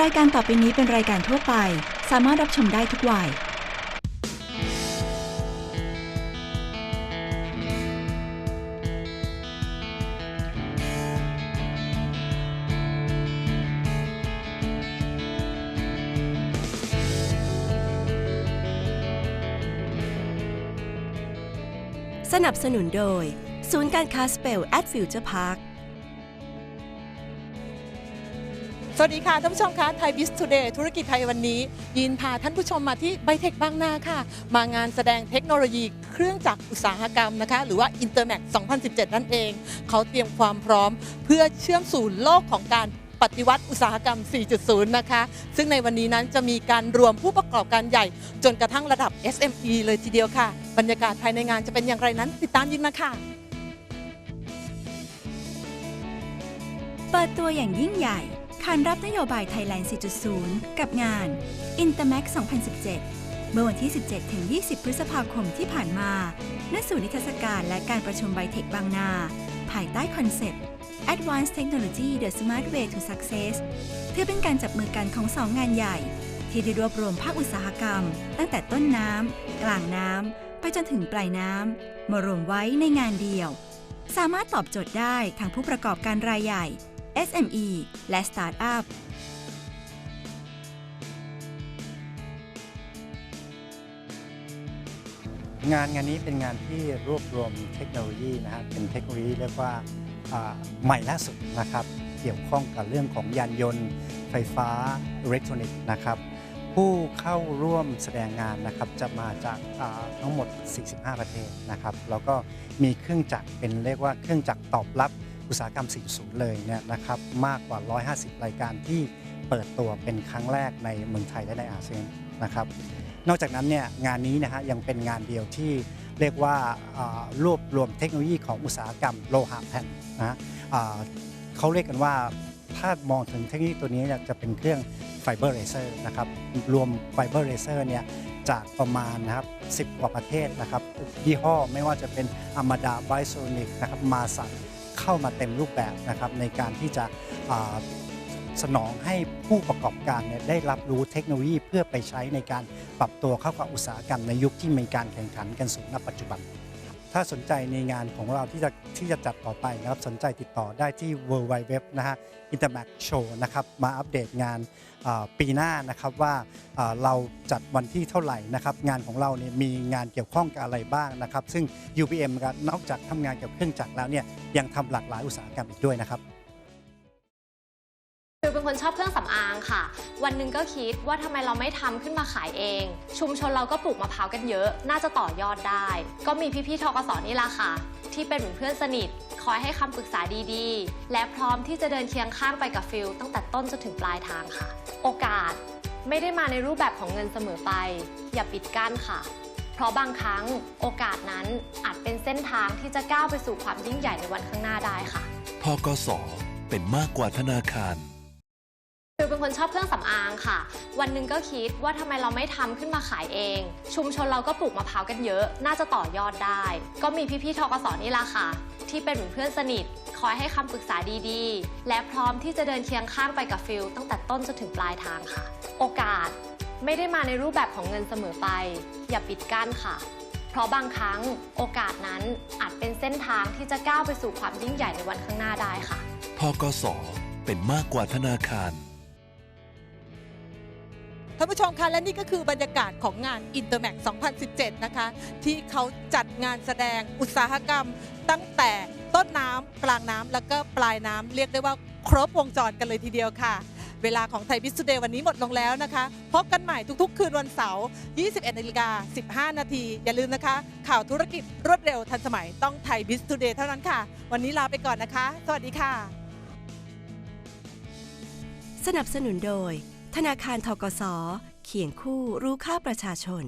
รายการต่อไปนี้เป็นรายการทั่วไป สามารถรับชมได้ทุกวัย สนับสนุนโดย ศูนย์การค้าสเปลแอดฟิวเจอร์พาร์ค สวัสดีค่ะท่านผู้ชมคะไทยบิสทูเดย์ธุรกิจไทยวันนี้ ยินพาท่านผู้ชมมาที่ไบเทคบางนาค่ะ มางานแสดงเทคโนโลยีเครื่องจักรอุตสาหกรรมนะคะ หรือว่า Intermax 2017 นั่นเอง เขาเตรียมความพร้อมเพื่อเชื่อมสู่โลกของการปฏิวัติอุตสาหกรรม 4.0 นะคะ ซึ่งในวันนี้นั้นจะมีการรวมผู้ประกอบการใหญ่ จนกระทั่งระดับ SME เลยทีเดียวค่ะ บรรยากาศภายในงานจะเป็นอย่างไรนั้น ติดตามยินมาค่ะเปิดตัวอย่างยิ่งใหญ่ ขานรับนโยบายไทยแลนด์ 4.0 กับงาน Intermax 2017 เมื่อวันที่ 17 ถึง 20 พฤษภาคมที่ผ่านมาณศูนย์นิทรรศการและการประชุมไบเทคบางนา ภายใต้คอนเซปต์ Advanced Technology the Smart Way to Success ถือเป็นการจับมือกันของสองงานใหญ่ ที่ได้รวบรวมภาคอุตสาหกรรม ตั้งแต่ต้นน้ำ กลางน้ำ ไปจนถึงปลายน้ำ มารวมไว้ในงานเดียว สามารถตอบโจทย์ได้ทั้งผู้ประกอบการรายใหญ่ SME และ Startup งานงานนี้เป็นงานที่รวบรวมเทคโนโลยีนะฮะเป็นเทคโนโลยีเรียกว่าใหม่ล่าสุดนะครับ เกี่ยวข้องกับเรื่องของยานยนต์ ไฟฟ้าอิเล็กทรอนิกส์นะครับ ผู้เข้าร่วมแสดงงานนะครับจะมาจากาทั้งหมด 45 ประเทศนะครับ แล้วก็มีเครื่องจักรเป็นเรียกว่าเครื่องจักรตอบรับ อุตสาหกรรม 4.0 เลยเนี่ยนะครับมากกว่า 150 รายการที่เปิดตัวเป็นครั้งแรกในเมืองไทยและในอาเซียนนะครับนอกจากนั้นเนี่ยงานนี้นะฮะยังเป็นงานเดียวที่เรียกว่ารวบรวมเทคโนโลยีของอุตสาหกรรมโลหะแผ่นนะเขาเรียกกันว่าถ้ามองถึงเทคโนโลยีตัวนี้จะเป็นเครื่องไฟเบอร์เรเซอร์นะครับรวมไฟเบอร์เรเซอร์เนี่ยจากประมาณนะครับ10 กว่าประเทศนะครับยี่ห้อไม่ว่าจะเป็นอามาดาไบโซนิกนะครับมาสัก เข้ามาเต็มรูปแบบนะครับในการที่จะสนองให้ผู้ประกอบการเนี่ยได้รับรู้เทคโนโลยีเพื่อไปใช้ในการปรับตัวเข้ากับอุตสาหกรรมในยุคที่มีการแข่งขันกันสูงณปัจจุบัน ถ้าสนใจในงานของเราที่จะที่จะจัดต่อไปนะครับสนใจติดต่อได้ที่ w w w นะฮะ Intermac Show นะครับมาอัปเดตงานปีหน้านะครับว่าเราจัดวันที่เท่าไหร่นะครับงานของเราเนี่ยมีงานเกี่ยวข้องกับอะไรบ้างนะครับ ซึ่ง UPM นอกจากทำงานเกี่ยวกับเครื่องจักรแล้วเนี่ยยังทำหลากหลายอุตสาหกรรมอีกด้วยนะครับ เป็นคนชอบเครื่องสำอางค่ะ วันหนึ่งก็คิดว่าทำไมเราไม่ทำขึ้นมาขายเอง ชุมชนเราก็ปลูกมะพร้าวกันเยอะ น่าจะต่อยอดได้ ก็มีพี่ๆทกสนี่ละค่ะ ที่เป็นเหมือนเพื่อนสนิท คอยให้คำปรึกษาดีๆ และพร้อมที่จะเดินเคียงข้างไปกับฟิลตั้งแต่ต้นจนถึงปลายทางค่ะ โอกาสไม่ได้มาในรูปแบบของเงินเสมอไป อย่าปิดกั้นค่ะ เพราะบางครั้งโอกาสนั้นอาจเป็นเส้นทางที่จะก้าวไปสู่ความยิ่งใหญ่ในวันข้างหน้าได้ค่ะทกส เป็นมากกว่าธนาคาร คนชอบเครื่องสำอางค่ะ วันหนึ่งก็คิดว่าทำไมเราไม่ทำขึ้นมาขายเอง ชุมชนเราก็ปลูกมะพร้าวกันเยอะ น่าจะต่อยอดได้ ก็มีพี่ๆทกสนี่ละค่ะ ที่เป็นเหมือนเพื่อนสนิทคอยให้คำปรึกษาดีๆ และพร้อมที่จะเดินเคียงข้างไปกับฟิลตั้งแต่ต้นจนถึงปลายทางค่ะ โอกาสไม่ได้มาในรูปแบบของเงินเสมอไป อย่าปิดกั้นค่ะ เพราะบางครั้งโอกาสนั้นอาจเป็นเส้นทางที่จะก้าวไปสู่ความยิ่งใหญ่ในวันข้างหน้าได้ค่ะทกสเป็นมากกว่าธนาคาร ท่านผู้ชมคะและนี่ก็คือบรรยากาศของงาน Intermax 2017 นะคะ ที่เขาจัดงานแสดงอุตสาหกรรม ตั้งแต่ต้นน้ำกลางน้ำแล้วก็ปลายน้ำเรียกได้ว่าครบวงจรกันเลยทีเดียวค่ะ เวลาของไทยบิส o เดย์วันนี้หมดลงแล้วนะคะ พบกันใหม่ทุกๆ คืนวันเสาร์ 21นาฬิกา15 นาที อย่าลืมนะคะ ข่าวธุรกิจรวดเร็วทันสมัยต้องไทยบิส o เดย์เท่านั้นค่ะ วันนี้ลาไปก่อนนะคะ สวัสดีค่ะ สนับสนุนโดย ธนาคารทกสเขียงคู่รู้ค่าประชาชน